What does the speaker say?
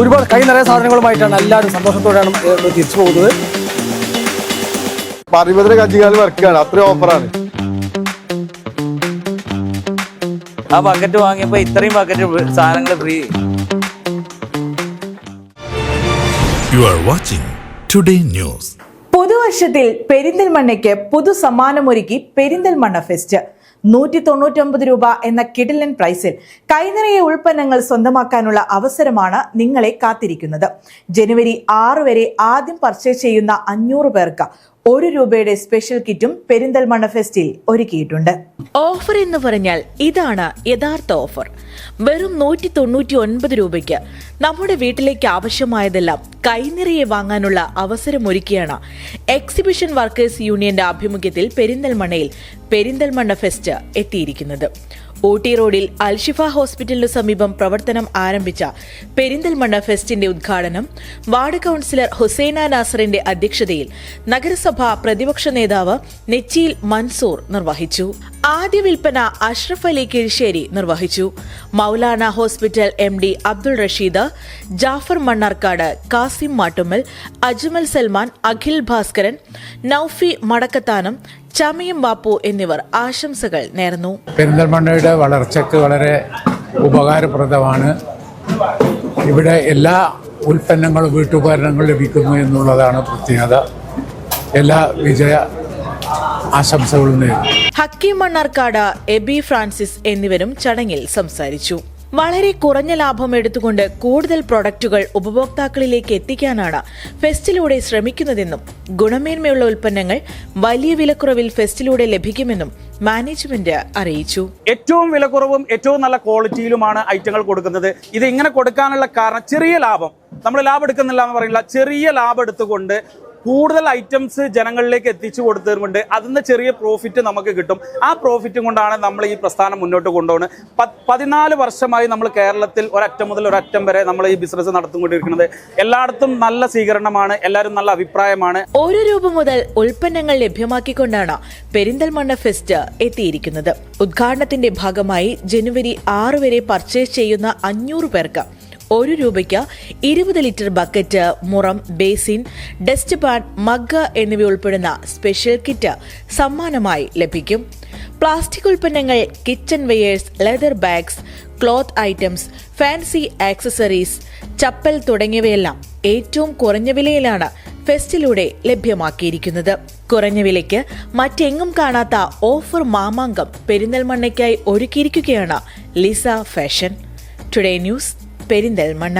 ഒരുപാട് കൈ നിറയെ സാധനങ്ങളുമായിട്ടാണ് എല്ലാവരും സന്തോഷത്തോടെയാണ് തിരിച്ചു പോകുന്നത്. പറയുമ്പോൾ കഞ്ചിക്കാൽ വർക്കാണ് അത്രയും ഓഫറാണ് ആ ബക്കറ്റ് വാങ്ങിയപ്പോ ഇത്രയും ബക്കറ്റ് സാധനങ്ങൾ free you are watching today News. പുതുവർഷത്തിൽ പെരിന്തൽമണ്ണയ്ക്ക് പുതു സമ്മാനമൊരുക്കി പെരിന്തൽമണ്ണ ഫെസ്റ്റ്. നൂറ്റി തൊണ്ണൂറ്റൊമ്പത് രൂപ എന്ന കിടിലൻ പ്രൈസിൽ കൈനിറയ ഉൽപ്പന്നങ്ങൾ സ്വന്തമാക്കാനുള്ള അവസരമാണ് നിങ്ങളെ കാത്തിരിക്കുന്നത്. ജനുവരി ആറ് വരെ ആദ്യം പർച്ചേസ് ചെയ്യുന്ന അഞ്ഞൂറ് പേർക്ക് ഒരു രൂപയുടെ സ്പെഷ്യൽ കിറ്റും പെരിന്തൽമണ്ണ ഫെസ്റ്റിൽ ഒരുക്കിയിട്ടുണ്ട്. ഓഫർ എന്ന് പറഞ്ഞാൽ ഇതാണ് യഥാർത്ഥ ഓഫർ വെറും നൂറ്റി തൊണ്ണൂറ്റി ഒൻപത് രൂപയ്ക്ക് നമ്മുടെ വീട്ടിലേക്ക് ആവശ്യമായതെല്ലാം കൈനിറയെ വാങ്ങാനുള്ള അവസരമൊരുക്കിയാണ് എക്സിബിഷൻ വർക്കേഴ്സ് യൂണിയന്റെ ആഭിമുഖ്യത്തിൽ പെരിന്തൽമണ്ണയിൽ പെരിന്തൽമണ്ണ ഫെസ്റ്റ് എത്തിയിരിക്കുന്നത്. ഊട്ടി റോഡിൽ അൽഷിഫ ഹോസ്പിറ്റലിനു സമീപം പ്രവർത്തനം ആരംഭിച്ച പെരിന്തൽമണ്ണ ഫെസ്റ്റിന്റെ ഉദ്ഘാടനം വാർഡ് കൌൺസിലർ ഹുസൈന നാസറിന്റെ അധ്യക്ഷതയിൽ നഗരസഭ പ്രതിപക്ഷ നേതാവ് നെച്ചിയിൽ മൻസൂർ നിർവഹിച്ചു. ആദ്യ വിൽപ്പന അഷ്റഫ് അലി കിഴിശ്ശേരി നിർവഹിച്ചു. Maulana hospital M D Abdul Rasheed Jafar Mannarkkad Kasim Mattumal Ajmal Salman Akhil Bhaskaran Naufi Madakkathanam Chamayam Bappu എന്നിവർ ആശംസകൾ നേർന്നു. പെരിന്തൽമണ്ണയുടെ വളർച്ചയ്ക്ക് വളരെ ഉപകാരപ്രദമാണ്. ഇവിടെ എല്ലാ ഉൽപ്പന്നങ്ങളും വീട്ടുപകരണങ്ങളും ലഭിക്കുന്നു എന്നുള്ളതാണ് പ്രത്യേകത. എല്ലാ വിജയ ആശംസകളും നേരുന്നു ഹക്കീം മണ്ണാർക്കാട് എബി ഫ്രാൻസിസ് എന്നിവരും ചടങ്ങിൽ സംസാരിച്ചു. വളരെ കുറഞ്ഞ ലാഭം എടുത്തുകൊണ്ട് കൂടുതൽ പ്രൊഡക്റ്റുകൾ ഉപഭോക്താക്കളിലേക്ക് എത്തിക്കാനാണ് ഫെസ്റ്റിലൂടെ ശ്രമിക്കുന്നതെന്നും ഗുണമേന്മയുള്ള ഉൽപ്പന്നങ്ങൾ വലിയ വിലക്കുറവിൽ ഫെസ്റ്റിലൂടെ ലഭിക്കുമെന്നും മാനേജ്മെന്റ് അറിയിച്ചു. ഏറ്റവും വിലക്കുറവും ഏറ്റവും നല്ല ക്വാളിറ്റിയിലുമാണ് ഐറ്റങ്ങൾ കൊടുക്കുന്നത്. ഇത് ഇങ്ങനെ കൊടുക്കാനുള്ള കാരണം ചെറിയ ലാഭം. നമ്മൾ ലാഭം എടുക്കുന്നില്ല എന്ന് പറയുന്നില്ല. ചെറിയ ലാഭം എടുത്തുകൊണ്ട് കൂടുതൽ ഐറ്റംസ് ജനങ്ങളിലേക്ക് എത്തിച്ചു കൊടുത്തതുകൊണ്ട് നിന്ന് ചെറിയ പ്രോഫിറ്റ് നമുക്ക് കിട്ടും. ആ പ്രോഫിറ്റും കൊണ്ടാണ് നമ്മൾ ഈ പ്രസ്ഥാനം മുന്നോട്ട് കൊണ്ടുപോകുന്നത്. പതിനാല് വർഷമായി നമ്മൾ കേരളത്തിൽ ഒരറ്റം മുതൽ ഒരറ്റം വരെ നമ്മൾ ഈ ബിസിനസ് നടത്തിക്കൊണ്ടിരിക്കുന്നത്. എല്ലായിടത്തും നല്ല സ്വീകരണമാണ് എല്ലാവരും നല്ല അഭിപ്രായമാണ്. ഒരു രൂപ മുതൽ ഉൽപ്പന്നങ്ങൾ ലഭ്യമാക്കിക്കൊണ്ടാണ് പെരിന്തൽമണ്ണ ഫെസ്റ്റ് എത്തിയിരിക്കുന്നത്. ഉദ്ഘാടനത്തിന്റെ ഭാഗമായി ജനുവരി ആറ് വരെ പർച്ചേസ് ചെയ്യുന്ന അഞ്ഞൂറ് പേർക്ക് ഒരു രൂപയ്ക്ക് ഇരുപത് ലിറ്റർ ബക്കറ്റ് മുറം ബേസിൻ ഡസ്റ്റ് പാൻ മഗ് എന്നിവ ഉൾപ്പെടുന്ന സ്പെഷ്യൽ കിറ്റ് സമ്മാനമായി ലഭിക്കും. പ്ലാസ്റ്റിക് ഉൽപ്പന്നങ്ങൾ kitchen wares leather bags cloth items fancy accessories chappal തുടങ്ങിയവയെല്ലാം ഏറ്റവും കുറഞ്ഞ വിലയിലാണ് ഫെസ്റ്റിലൂടെ ലഭ്യമാക്കിയിരിക്കുന്നത്. കുറഞ്ഞ വിലയ്ക്ക് മറ്റെങ്ങും കാണാത്ത ഓഫർ മാമാങ്കം പെരിന്തൽമണ്ണയ്ക്കായി ഒരുക്കിയിരിക്കുകയാണ് Lisa fashion. Today news Perinthalmanna